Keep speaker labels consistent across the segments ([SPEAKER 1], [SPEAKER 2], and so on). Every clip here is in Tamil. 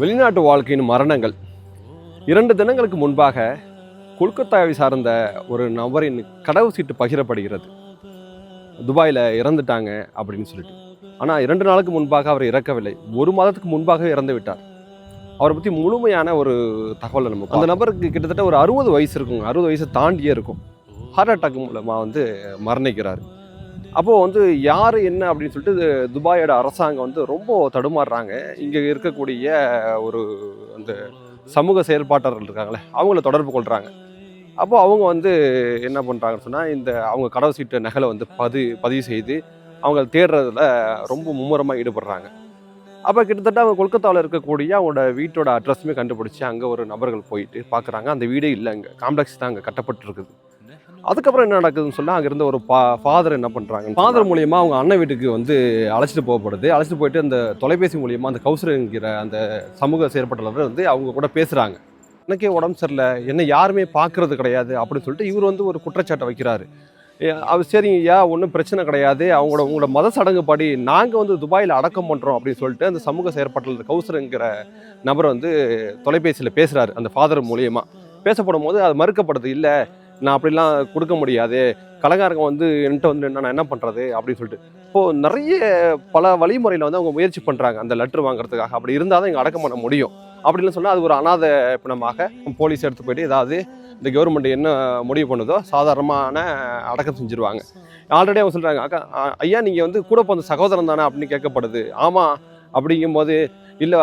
[SPEAKER 1] வெளிநாட்டு வாழ்க்கையின் மரணங்கள். இரண்டு தினங்களுக்கு முன்பாக கொல்கத்தாவை சார்ந்த ஒரு நபரின் கடவு சீட்டு பகிரப்படுகிறது. துபாயில் இறந்துட்டாங்க அப்படின்னு சொல்லிட்டு. ஆனால் இரண்டு நாளுக்கு முன்பாக அவர் இறக்கவில்லை. ஒரு மாதத்துக்கு முன்பாக இறந்து விட்டார். அவரை பற்றி முழுமையான ஒரு தகவலை நம்ம அந்த நபருக்கு கிட்டத்தட்ட ஒரு அறுபது வயசு இருக்குங்க அறுபது வயசு தாண்டியே இருக்கும். ஹார்ட் அட்டாக் மூலமாக வந்து மரணிக்கிறார். அப்போது வந்து யார் என்ன அப்படின்னு சொல்லிட்டு இது துபாயோட அரசாங்கம் வந்து ரொம்ப தடுமாறுறாங்க. இங்கே இருக்கக்கூடிய ஒரு அந்த சமூக செயல்பாட்டாளர்கள் இருக்காங்களே அவங்கள தொடர்பு கொள்கிறாங்க அப்போது அவங்க வந்து என்ன பண்ணுறாங்கன்னு சொன்னால் இந்த அவங்க கடவு சீட்டு நகலை வந்து பதி பதிவு செய்து அவங்க தேடுறதுல ரொம்ப மும்முரமாக ஈடுபடுறாங்க. அப்போ கிட்டத்தட்ட அவங்க கொல்கத்தாவில் இருக்கக்கூடிய அவங்களோட வீட்டோட அட்ரஸுமே கண்டுபிடிச்சி அங்கே ஒரு நபர்கள் போயிட்டு பார்க்குறாங்க அந்த வீடே இல்லை அங்கே. காம்ப்ளெக்ஸ் தான் அங்கே கட்டப்பட்டிருக்குது. அதுக்கப்புறம் என்ன நடக்குதுன்னு சொன்னால் அங்கே இருந்த ஒரு பா ஃபாதர் என்ன பண்ணுறாங்க ஃபாதர் மூலியமாக அவங்க அண்ணன் வீட்டுக்கு வந்து அழைச்சிட்டு போகப்படுது. அழைச்சிட்டு போயிட்டு அந்த தொலைபேசி மூலியமாக அந்த கௌசரங்கிற அந்த சமூக செயற்பட்டாளர் வந்து அவங்க கூட பேசுகிறாங்க எனக்கே உடம்பு சரியில்லை. என்ன யாருமே பார்க்குறது கிடையாது அப்படின்னு சொல்லிட்டு இவர் வந்து ஒரு குற்றச்சாட்டை வைக்கிறாரு. அவர் சரிங்க ஐயா ஒன்றும் பிரச்சனை கிடையாது. அவங்களோட உங்களோட மத சடங்குப்படி நாங்கள் வந்து துபாயில் அடக்கம் பண்ணுறோம் அப்படின்னு சொல்லிட்டு அந்த சமூக செயற்பாட்டில் கௌசருங்கிற நபர் வந்து தொலைபேசியில் பேசுகிறாரு அந்த ஃபாதர் மூலியமாக பேசப்படும் போது அது மறுக்கப்படுது. இல்லை நான் அப்படிலாம் கொடுக்க முடியாது. கலங்காரங்க வந்து என்கிட்ட வந்து நான் என்ன பண்ணுறது அப்படின்னு சொல்லிட்டு. இப்போது நிறைய பல வழிமுறையில் வந்து அவங்க முயற்சி பண்ணுறாங்க அந்த லெட்டர் வாங்குறதுக்காக. அப்படி இருந்தால் தான் இங்கே அடக்கம் பண்ண முடியும். அப்படின்னு சொன்னால் அது ஒரு அனாதை பிணமாக போலீஸ் எடுத்து போயிட்டு ஏதாவது இந்த கவர்மெண்ட் என்ன முடிவு பண்ணுதோ சாதாரணமான அடக்கம் செஞ்சுருவாங்க. ஆல்ரெடி அவங்க சொல்கிறாங்க அக்கா ஐயா நீங்கள் வந்து கூட பிறந்த சகோதரன் தானே அப்படின்னு கேட்கப்படுது. ஆமாம் அப்படிங்கும்போது இல்லை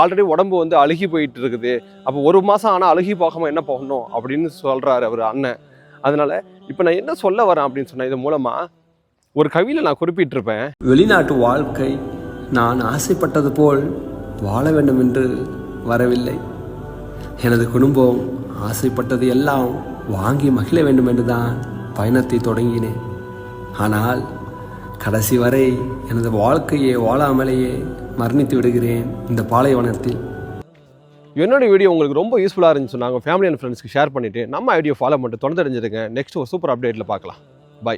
[SPEAKER 1] ஆல்ரெடி உடம்பு வந்து அழுகி போயிட்டு இருக்குது அப்போ ஒரு மாதம் ஆனால் அழுகி போகாமல் என்ன பண்ணணும் அப்படின்னு சொல்கிறாரு அவர் அண்ணன். அதனால் இப்போ நான் என்ன சொல்ல வரேன் அப்படின்னு சொன்னேன் இது மூலமாக ஒரு கவியில் நான் குறிப்பிட்டிருப்பேன்.
[SPEAKER 2] வெளிநாட்டு வாழ்க்கை நான் ஆசைப்பட்டது போல் வாழ வேண்டும் என்று வரவில்லை. எனது குடும்பம் ஆசைப்பட்டது எல்லாம் வாங்கி மகிழ வேண்டும் என்று தான் பயணத்தை தொடங்கினேன். ஆனால் கடைசி வரை எனது வாழ்க்கையை வாழாமலேயே மரணித்து விடுகிறேன் இந்த பாலைவனத்தில்.
[SPEAKER 1] என்னோட வீடியோ உங்களுக்கு ரொம்ப யூஸ்ஃபுல்லாக இருந்துச்சு நாங்கள் ஃபேமிலி அண்ட் ஃப்ரெண்ட்ஸ்க்கு ஷேர் பண்ணிவிட்டு நம்ம ஐடியோ ஃபாலோ பண்ணிட்டு தொடர்ந்து தெரிஞ்சிருங்க நெக்ஸ்ட் ஒரு சூப்பர் அப்டேட்டில் பார்க்கலாம். பை